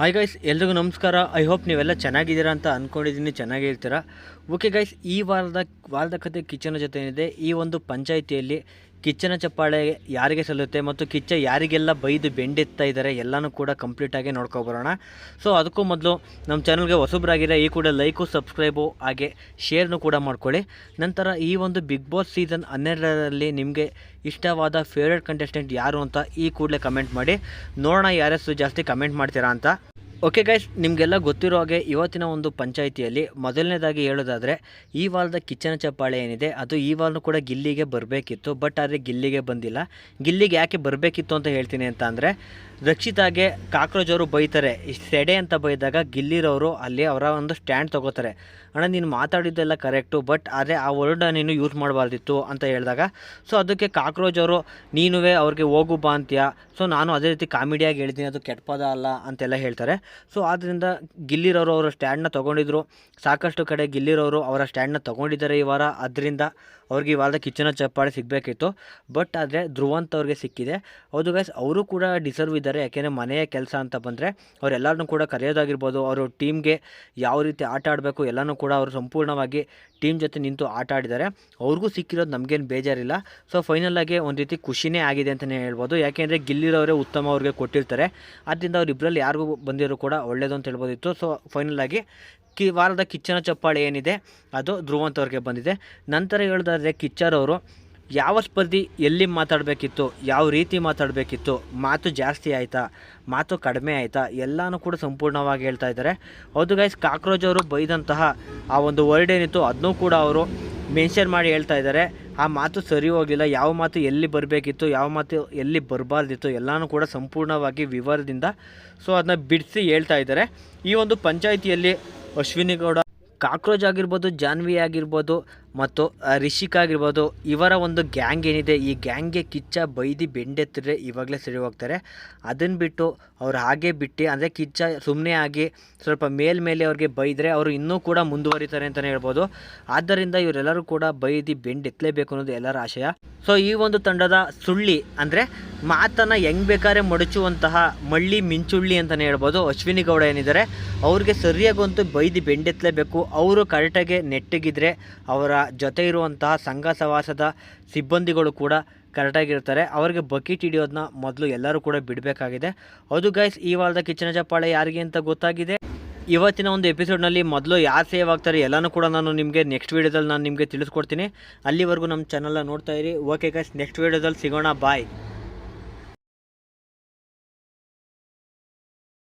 Hi guys ಎಲ್ರಿಗೂ ನಮಸ್ಕಾರ. I hope ನೀವೆಲ್ಲ ಚೆನ್ನಾಗಿದ್ದೀರಾ ಅಂತ ಅಂದ್ಕೊಂಡಿದ್ದೀನಿ ಚೆನ್ನಾಗಿರ್ತೀರಾ ಓಕೆ ಗೈಸ್, ಈ ವಾರದ ವಾರದ ಕತೆ ಕಿಚ್ಚನ ಜೊತೆ ಏನಿದೆ ಈ ಒಂದು ಪಂಚಾಯಿತಿಯಲ್ಲಿ ಕಿಚ್ಚನ ಚಪ್ಪಾಳೆ ಯಾರಿಗೆ ಸಲ್ಲುತ್ತೆ ಮತ್ತು ಕಿಚ್ಚ ಯಾರಿಗೆಲ್ಲ ಬೈದು ಬೆಂಡೆತ್ತಾ ಇದ್ದಾರೆ ಎಲ್ಲನೂ ಕೂಡ ಕಂಪ್ಲೀಟಾಗಿ ನೋಡ್ಕೊಬರೋಣ ಸೊ ಅದಕ್ಕೂ ಮೊದಲು ನಮ್ಮ ಚಾನಲ್ಗೆ ಹೊಸಬ್ರಾಗಿರೋ ಈ ಕೂಡ ಲೈಕು ಸಬ್ಸ್ಕ್ರೈಬು ಹಾಗೆ ಶೇರ್ನು ಕೂಡ ಮಾಡ್ಕೊಳ್ಳಿ. ನಂತರ ಈ ಒಂದು ಬಿಗ್ ಬಾಸ್ ಸೀಸನ್ ಹನ್ನೆರಡರಲ್ಲಿ ನಿಮಗೆ ಇಷ್ಟವಾದ ಫೇವ್ರೇಟ್ ಕಂಟೆಸ್ಟೆಂಟ್ ಯಾರು ಅಂತ ಈ ಕೂಡಲೇ ಕಮೆಂಟ್ ಮಾಡಿ. ನೋಡೋಣ ಯಾರಷ್ಟು ಜಾಸ್ತಿ ಕಮೆಂಟ್ ಮಾಡ್ತೀರಾ ಅಂತ. ಓಕೆ ಗೈಸ್ ನಿಮಗೆಲ್ಲ ಗೊತ್ತಿರೋ ಹಾಗೆ ಇವತ್ತಿನ ಒಂದು ಪಂಚಾಯಿತಿಯಲ್ಲಿ ಮೊದಲನೇದಾಗಿ ಹೇಳೋದಾದರೆ, ಈ ವಾರದ ಕಿಚನ ಚಪ್ಪಾಳೆ ಏನಿದೆ, ಅದು ಈ ವಾರನೂ ಕೂಡ ಗಿಲ್ಲಿಗೆ ಬರಬೇಕಿತ್ತು ಬಟ್ ಆದರೆ ಗಿಲ್ಲಿಗೆ ಬಂದಿಲ್ಲ. ಗಿಲ್ಲಿಗೆ ಯಾಕೆ ಬರಬೇಕಿತ್ತು ಅಂತ ಹೇಳ್ತೀನಿ ಅಂತ ಅಂದರೆ ರಕ್ಷಿತಾಗೆ ಕಾಕ್ರೋಚ್ ಅವರು ಬೈತಾರೆ ಸೆಡೆ ಅಂತ ಬೈದಾಗ ಗಿಲ್ಲಿರೋರು ಅಲ್ಲಿ ಅವರ ಒಂದು ಸ್ಟ್ಯಾಂಡ್ ತೊಗೋತಾರೆ. ಅಣ್ಣ, ನೀನು ಮಾತಾಡಿದ್ದೆಲ್ಲ ಕರೆಕ್ಟು, ಬಟ್ ಆದರೆ ಆ ವರ್ಡ್ ನೀನು ಯೂಸ್ ಮಾಡಬಾರ್ದಿತ್ತು ಅಂತ ಹೇಳಿದಾಗ. ಸೊ, ಅದಕ್ಕೆ ಕಾಕ್ರೋಚ್ ಅವರು ನೀನುವೇ ಅವ್ರಿಗೆ ಹೋಗು ಬಾ ಅಂತೀಯ. ಸೊ, ನಾನು ಅದೇ ರೀತಿ ಕಾಮಿಡಿಯಾಗಿ ಹೇಳ್ತೀನಿ ಅದು ಕೆಟ್ಟ ಪದ ಅಲ್ಲ ಅಂತೆಲ್ಲ ಹೇಳ್ತಾರೆ. ಸೊ ಆದ್ದರಿಂದ ಗಿಲ್ಲಿರೋರು ಅವರ ಸ್ಟ್ಯಾಂಡ್ನ ತೊಗೊಂಡಿದ್ರು. ಸಾಕಷ್ಟು ಕಡೆ ಗಿಲ್ಲಿರೋರು ಅವರ ಸ್ಟ್ಯಾಂಡ್ನ ತೊಗೊಂಡಿದ್ದಾರೆ ಈ ವಾರ. ಅದರಿಂದ ಅವ್ರಿಗೆ ಈ ವಾರದ ಕಿಚ್ಚನ ಚಪ್ಪಾಳೆ ಸಿಗಬೇಕಿತ್ತು. ಬಟ್ ಆದರೆ ಧ್ರುವಂತ ಅವ್ರಿಗೆ ಸಿಕ್ಕಿದೆ. ಹೌದು ಗೈಸ್ ಅವರು ಕೂಡ ಡಿಸರ್ವ್ ಇದ್ದಾರೆ. ಯಾಕೆಂದರೆ ಮನೆಯ ಕೆಲಸ ಅಂತ ಬಂದರೆ ಅವರೆಲ್ಲರನ್ನೂ ಕೂಡ ಕರೆಯೋದಾಗಿರ್ಬೋದು, ಅವರು ಟೀಮ್ಗೆ ಯಾವ ರೀತಿ ಆಟ ಆಡಬೇಕು ಎಲ್ಲನೂ ಕೂಡ ಅವರು ಸಂಪೂರ್ಣವಾಗಿ ಟೀಮ್ ಜೊತೆ ನಿಂತು ಆಟ ಆಡಿದ್ದಾರೆ. ಅವ್ರಿಗೂ ಸಿಕ್ಕಿರೋದು ನಮಗೇನು ಬೇಜಾರಿಲ್ಲ. ಸೊ ಫೈನಲಾಗಿ ಒಂದು ರೀತಿ ಖುಷಿನೇ ಆಗಿದೆ ಅಂತಲೇ ಹೇಳ್ಬೋದು. ಯಾಕೆಂದರೆ ಗಿಲ್ಲಿರೋರೇ ಉತ್ತಮ ಅವ್ರಿಗೆ ಕೊಟ್ಟಿರ್ತಾರೆ. ಆದ್ದರಿಂದ ಅವರಿಬ್ಬರಲ್ಲಿ ಯಾರಿಗೂ ಬಂದಿರೋ ಕೂಡ ಒಳ್ಳೆಯದು ಅಂತ ಹೇಳ್ಬೋದಿತ್ತು. ಸೊ ಫೈನಲಾಗಿ ಕಿ, ವಾರದ ಕಿಚ್ಚನ ಚಪ್ಪಾಳೆ ಏನಿದೆ, ಅದು ಧ್ರುವಂತವ್ರಿಗೆ ಬಂದಿದೆ. ನಂತರ ಹೇಳೋದಾದ್ರೆ ಕಿಚ್ಚರವರು ಯಾವ ಸ್ಪರ್ಧಿ ಎಲ್ಲಿ ಮಾತಾಡಬೇಕಿತ್ತು, ಯಾವ ರೀತಿ ಮಾತಾಡಬೇಕಿತ್ತು, ಮಾತು ಜಾಸ್ತಿ ಆಯಿತಾ, ಮಾತು ಕಡಿಮೆ ಆಯಿತಾ, ಎಲ್ಲನೂ ಕೂಡ ಸಂಪೂರ್ಣವಾಗಿ ಹೇಳ್ತಾ ಇದ್ದಾರೆ. ಹೌದು ಗೈಸ್ ಕಾಕ್ರೋಜ್ ಅವರು ಬೈದಂತಹ ಆ ಒಂದು ವರ್ಡ್ ಏನಿತ್ತು ಅದನ್ನೂ ಕೂಡ ಅವರು ಮೆನ್ಷನ್ ಮಾಡಿ ಹೇಳ್ತಾ ಇದ್ದಾರೆ. ಆ ಮಾತು ಸರಿ ಹೋಗಿಲ್ಲ, ಯಾವ ಮಾತು ಎಲ್ಲಿ ಬರಬೇಕಿತ್ತು, ಯಾವ ಮಾತು ಎಲ್ಲಿ ಬರಬಾರ್ದಿತ್ತು, ಎಲ್ಲನೂ ಕೂಡ ಸಂಪೂರ್ಣವಾಗಿ ವಿವರದಿಂದ ಸೊ ಅದನ್ನ ಬಿಡಿಸಿ ಹೇಳ್ತಾ ಇದ್ದಾರೆ. ಈ ಒಂದು ಪಂಚಾಯಿತಿಯಲ್ಲಿ ಅಶ್ವಿನಿ ಗೌಡ, ಕಾಕ್ರೋಜ್ ಆಗಿರ್ಬೋದು, ಜಾನ್ವಿ ಆಗಿರ್ಬೋದು ಮತ್ತು ರಿಷಿಕ್ ಆಗಿರ್ಬೋದು, ಇವರ ಒಂದು ಗ್ಯಾಂಗ್ ಏನಿದೆ, ಈ ಗ್ಯಾಂಗ್ಗೆ ಕಿಚ್ಚ ಬೈದಿ ಬೆಂಡೆತ್ತಿದ್ರೆ ಇವಾಗಲೇ ಸರಿ ಹೋಗ್ತಾರೆ ಅದನ್ನು ಬಿಟ್ಟು ಅವ್ರು ಹಾಗೆ ಬಿಟ್ಟು, ಅಂದರೆ ಕಿಚ್ಚ ಸುಮ್ಮನೆ ಆಗಿ ಸ್ವಲ್ಪ ಮೇಲ್ಮೇಲೆ ಅವ್ರಿಗೆ ಬೈದರೆ ಅವರು ಇನ್ನೂ ಕೂಡ ಮುಂದುವರಿತಾರೆ ಅಂತಲೇ ಹೇಳ್ಬೋದು. ಆದ್ದರಿಂದ ಇವರೆಲ್ಲರೂ ಕೂಡ ಬೈದಿ ಬೆಂಡೆತ್ತಲೇಬೇಕು ಅನ್ನೋದು ಎಲ್ಲರ ಆಶಯ. ಸೊ, ಈ ಒಂದು ತಂಡದ ಸುಳ್ಳಿ, ಅಂದರೆ ಮಾತನ್ನು ಹೆಂಗೆ ಬೇಕಾದ್ರೆ ಮಡಚುವಂತಹ ಮಳ್ಳಿ ಮಿಂಚುಳ್ಳಿ ಅಂತಲೇ ಹೇಳ್ಬೋದು. ಅಶ್ವಿನಿ ಗೌಡ ಏನಿದ್ದಾರೆ, ಅವ್ರಿಗೆ ಸರಿಯಾಗಂತೂ ಬೈದಿ ಬೆಂಡೆತ್ತಲೇಬೇಕು. ಅವರು ಕರೆಕ್ಟಾಗಿ ನೆಟ್ಟಗಿದ್ರೆ ಅವರ ಜೊತೆ ಇರುವಂತಹ ಸಂಘ ಸವಾಸದ ಸಿಬ್ಬಂದಿಗಳು ಕೂಡ ಕರೆಕ್ಟಾಗಿರ್ತಾರೆ. ಅವರಿಗೆ ಬಕೀಟ್ ಹಿಡಿಯೋದನ್ನ ಮೊದಲು ಎಲ್ಲರೂ ಕೂಡ ಬಿಡಬೇಕಾಗಿದೆ. ಹೌದು ಗೈಸ್ ಈ ವಾರದ ಕಿಚ್ಚನ ಜಪಾಳೆ ಯಾರಿಗೆ ಅಂತ ಗೊತ್ತಾಗಿದೆ? ಇವತ್ತಿನ ಒಂದು ಎಪಿಸೋಡ್ನಲ್ಲಿ ಮೊದಲು ಯಾರು ಸೇವ್ ಆಗ್ತಾರೆ ಎಲ್ಲನೂ ಕೂಡ ನಾನು ನಿಮಗೆ ನೆಕ್ಸ್ಟ್ ವೀಡಿಯೋದಲ್ಲಿ ನಾನು ನಿಮಗೆ ತಿಳಿಸ್ಕೊಡ್ತೀನಿ. ಅಲ್ಲಿವರೆಗೂ ನಮ್ಮ ಚಾನಲ್ನ ನೋಡ್ತಾ ಇರಿ. ಓಕೆ ಗೈಸ್ ನೆಕ್ಸ್ಟ್ ವೀಡಿಯೋದಲ್ಲಿ ಸಿಗೋಣ. ಬಾಯ್